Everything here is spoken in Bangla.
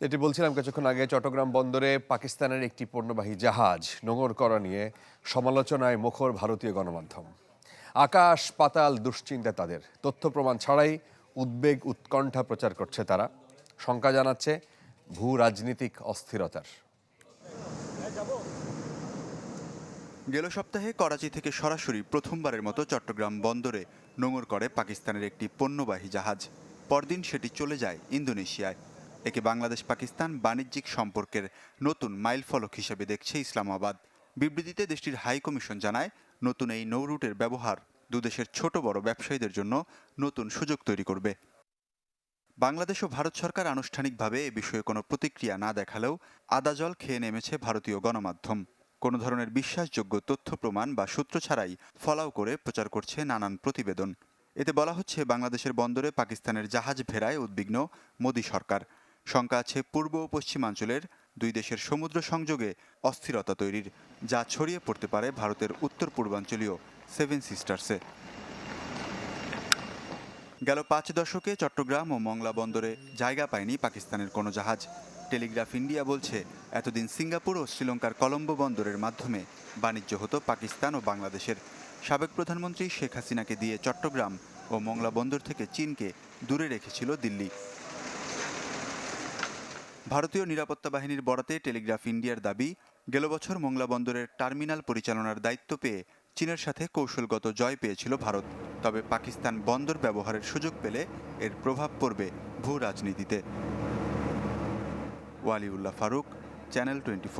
যেটি বলছিলাম কিছুক্ষণ আগে, চট্টগ্রাম বন্দরে পাকিস্তানের একটি পণ্যবাহী জাহাজ নোঙর করা নিয়ে সমালোচনায় মুখর ভারতীয় গণমাধ্যম। আকাশ পাতাল দুশ্চিন্তা তাদের। তথ্য প্রমাণ ছাড়াই উদ্বেগ, উৎকণ্ঠা প্রচার করছে তারা। শঙ্কা জানাচ্ছে ভূ রাজনীতিক অস্থিরতার। গেল সপ্তাহে করাচি থেকে সরাসরি প্রথমবারের মতো চট্টগ্রাম বন্দরে নোঙর করে পাকিস্তানের একটি পণ্যবাহী জাহাজ। পরদিন সেটি চলে যায় ইন্দোনেশিয়ায়। একে বাংলাদেশ পাকিস্তান বাণিজ্যিক সম্পর্কের নতুন মাইলফলক হিসেবে দেখছে ইসলামাবাদ। বিবৃতিতে দেশটির হাই কমিশন জানায়, নতুন এই নৌরুটের ব্যবহার দুদেশের ছোট বড় ব্যবসায়ীদের জন্য নতুন সুযোগ তৈরি করবে। বাংলাদেশ ও ভারত সরকার আনুষ্ঠানিকভাবে এ বিষয়ে কোনো প্রতিক্রিয়া না দেখালেও আদা জল খেয়ে নেমেছে ভারতীয় গণমাধ্যম। কোনো ধরনের বিশ্বাসযোগ্য তথ্য, প্রমাণ বা সূত্র ছাড়াই ফলাও করে প্রচার করছে নানান প্রতিবেদন। এতে বলা হচ্ছে, বাংলাদেশের বন্দরে পাকিস্তানের জাহাজ ভেড়ায় উদ্বিগ্ন মোদী সরকার। শঙ্কা আছে পূর্ব ও পশ্চিমাঞ্চলের দুই দেশের সমুদ্র সংযোগে অস্থিরতা তৈরির, যা ছড়িয়ে পড়তে পারে ভারতের উত্তর পূর্বাঞ্চলীয় সেভেন সিস্টার্সে গেল পাঁচ দশকে চট্টগ্রাম ও মংলা বন্দরে জায়গা পায়নি পাকিস্তানের কোনো জাহাজ। টেলিগ্রাফ ইন্ডিয়া বলছে, এতদিন সিঙ্গাপুর ও শ্রীলঙ্কার কলম্বো বন্দরের মাধ্যমে বাণিজ্য হতো পাকিস্তান ও বাংলাদেশের। সাবেক প্রধানমন্ত্রী শেখ হাসিনাকে দিয়ে চট্টগ্রাম ও মংলা বন্দর থেকে চীনকে দূরে রেখেছিল দিল্লি। ভারতীয় নিরাপত্তা বাহিনীর বরাতে টেলিগ্রাফ ইন্ডিয়ার দাবি, গেল বছর মোংলা বন্দরের টার্মিনাল পরিচালনার দায়িত্ব পেয়ে চীনের সাথে কৌশলগত জয় পেয়েছিল ভারত। তবে পাকিস্তান বন্দর ব্যবহারের সুযোগ পেলে এর প্রভাব পড়বে ভূ রাজনীতিতে। Waliullah Faruk, channel twenty